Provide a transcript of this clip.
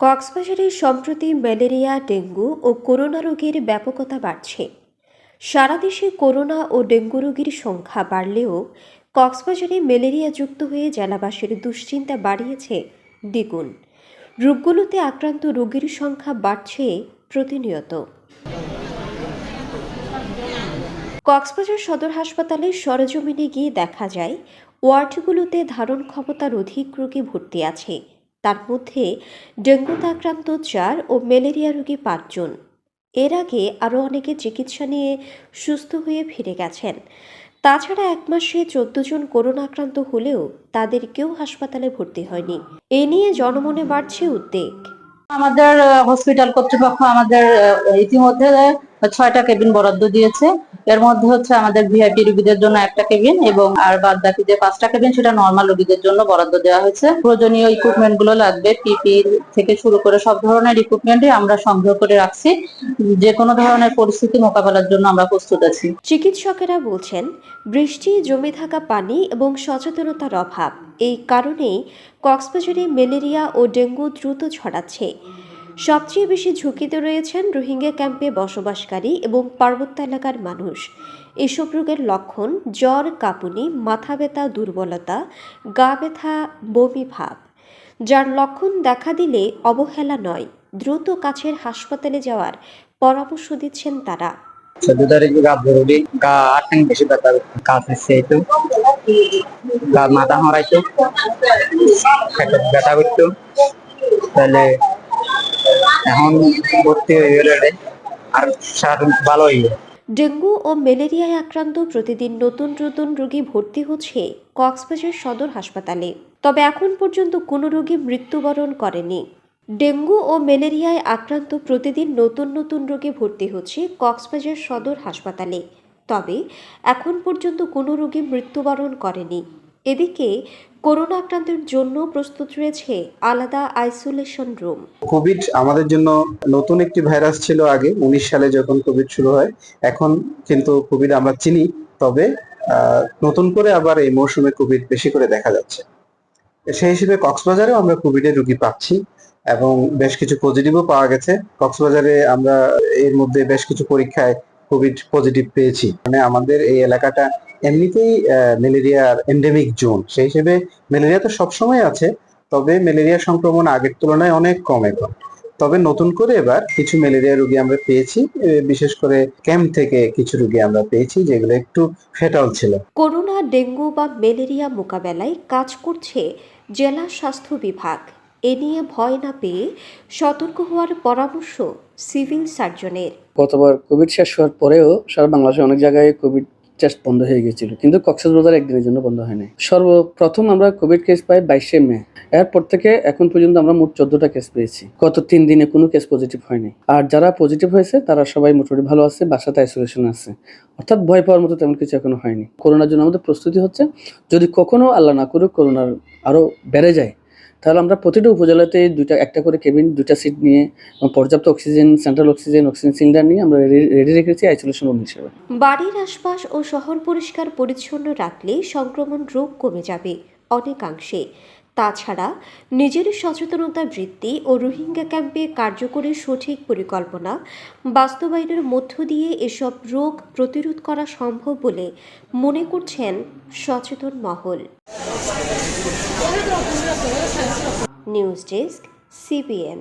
কক্সবাজারে সম্প্রতি malaria, dengue ও corona রোগের ব্যাপকতা বাড়ছে। সারা দেশে করোনা ও ডেঙ্গু রোগীর সংখ্যা বাড়লেও কক্সবাজারে ম্যালেরিয়া যুক্ত হয়ে জেলাবাসীর দুশ্চিন্তা বাড়িয়েছে দ্বিগুণ। রোগগুলোতে আক্রান্ত রোগীর সংখ্যা বাড়ছে প্রতিনিয়ত। কক্সবাজার সদর হাসপাতালে সরজমিনে গিয়ে দেখা যায়, ওয়ার্ডগুলোতে ধারণ ক্ষমতার অধিক রোগী ভর্তি আছে। তার মধ্যে ডেঙ্গুতে আক্রান্ত চার ও ম্যালেরিয়া রোগী পাঁচজন। এর আগে আরও অনেকে চিকিৎসা নিয়ে সুস্থ হয়ে ফিরে গেছেন। তাছাড়া এক মাসে চোদ্দ জন করোনা আক্রান্ত হলেও তাদের কেউ হাসপাতালে ভর্তি হয়নি। এ নিয়ে জনমনে বাড়ছে উদ্বেগ। আমাদের হসপিটাল কর্তৃপক্ষ আমাদের ইতিমধ্যে ছয়টা কেবিন বরাদ্দ দিয়েছে। এর মধ্যে হচ্ছে আমাদের ভিআইপি রোগীদের জন্য একটা কেবিন এবং আর বাদ বাকি যে পাঁচটা কেবিন, সেটা নর্মাল রোগীদের জন্য বরাদ্দ দেওয়া হয়েছে। প্রয়োজনীয় ইকুইপমেন্টগুলো লাগবে পিপি থেকে শুরু করে সব ধরনের ইকুইপমেন্টই আমরা সংগ্রহ করে রাখছি। যে কোনো ধরনের পরিস্থিতি মোকাবেলার জন্য আমরা প্রস্তুত আছি। চিকিৎসকেরা বলছেন, বৃষ্টি, জমে থাকা পানি এবং সচেতনতার অভাব, এই কারণেই কক্সবাজারে ম্যালেরিয়া ও ডেঙ্গু দ্রুত ছড়াচ্ছে। সবচেয়ে বেশি ঝুঁকিতে রয়েছেন রোহিঙ্গা ক্যাম্পে বসবাসকারী এবং পার্বত্য এলাকার মানুষ। এসব রোগের লক্ষণ জ্বর, কাঁপুনি, মাথা ব্যথা, দুর্বলতা, গা ব্যথা, বমি ভাব। যার লক্ষণ দেখা দিলে অবহেলা নয়, দ্রুত কাছের হাসপাতালে যাওয়ার পরামর্শ দিচ্ছেন তারা। মাথা ব্যথা করতো, তাহলে এখন ভর্তি হয়ে আর সার ভালো হয়ে ডেঙ্গু ও ম্যালেরিয়ায় আক্রান্ত প্রতিদিন নতুন নতুন রোগী ভর্তি হচ্ছে কক্সবাজার সদর হাসপাতালে। তবে এখন পর্যন্ত কোনো রোগী মৃত্যুবরণ করেনি। ডেঙ্গু ও ম্যালেরিয়ায় আক্রান্ত প্রতিদিন নতুন নতুন রোগী ভর্তি হচ্ছে কক্সবাজার সদর হাসপাতালে। তবে এখন পর্যন্ত কোনো রোগী মৃত্যুবরণ করেনি। এদিকে, করোনা আক্রান্তের জন্য প্রস্তুত রয়েছে আলাদা আইসোলেশন রুম। কোভিড আমাদের জন্য নতুন একটি ভাইরাস ছিল আগে, উনিশ সালে যখন কোভিড শুরু হয়। এখন কিন্তু কোভিড আমরা চিনি, তবে নতুন করে আবার এই মৌসুমে কোভিড বেশি করে দেখা যাচ্ছে। সেই হিসেবে কক্সবাজারেও আমরা কোভিডের রোগী পাচ্ছি এবং বেশ কিছু পজিটিভও পাওয়া গেছে। কক্সবাজারে আমরা এর মধ্যে বেশ কিছু পরীক্ষায় কোভিড পজিটিভ পেয়েছি। মানে আমাদের এই এলাকাটা এমনিতেই ম্যালেরিয়ার এন্ডেমিক জোন সেই হিসেবে ম্যালেরিয়া তো সবসময় আছে, তবে ম্যালেরিয়া সংক্রমণ আগের তুলনায় অনেক কম এখন। তবে নতুন করে এবার কিছু ম্যালেরিয়া রোগী আমরা পেয়েছি বিশেষ করে ক্যাম্প থেকে কিছু রোগী আমরা পেয়েছি, যেগুলো একটু ফেটাল ছিল। করোনা, ডেঙ্গু বা ম্যালেরিয়া মোকাবেলায় কাজ করছে জেলা স্বাস্থ্য বিভাগ। এ নিয়ে ভয় না পেয়ে সতর্ক হওয়ার পরামর্শ সিভিল সার্জনের। গতবার কোভিড শেষ হওয়ার পরেও সারা বাংলাদেশে অনেক জায়গায় কোভিড টেস্ট বন্ধ হয়ে গেছিল কিন্তু কক্সবাজার একদিনের জন্য বন্ধ হয়নি। সর্বপ্রথম আমরা কোভিড কেস পাই বাইশে মে। এরপর থেকে এখন পর্যন্ত আমরা মোট চোদ্দটা কেস পেয়েছি। গত তিন দিনে কোনো কেস পজিটিভ হয়নি। আর যারা পজিটিভ হয়েছে, তারা সবাই মোটামুটি ভালো আছে, বাসাতে আইসোলেশন আছে। অর্থাৎ ভয় পাওয়ার মতো তেমন কিছু এখনও হয়নি। করোনার জন্য আমাদের প্রস্তুতি হচ্ছে, যদি কখনো আল্লাহ না করুক, করোনার আরও বেড়ে যায় তাহলে আমরা প্রতিটা উপজেলাতে দুইটা, একটা করে কেবিন দুইটা সিট নিয়ে পর্যাপ্ত oxygen central oxygen oxygen cylinder নিয়ে আমরা রেডি রেখেছি আইসোলেশন রুম হিসেবে। বাড়ির আশপাশ ও শহর পরিষ্কার পরিচ্ছন্ন রাখলে সংক্রমণ রোগ কমে যাবে অনেকাংশে। তাছাড়া নিজের সচেতনতা বৃদ্ধি ও রোহিঙ্গা ক্যাম্পে কার্যকরী সঠিক পরিকল্পনা, বাস্তবায়নের মধ্য দিয়ে এসব রোগ প্রতিরোধ করা সম্ভব বলে মনে করছেন সচেতন মহল। News desk, CBN.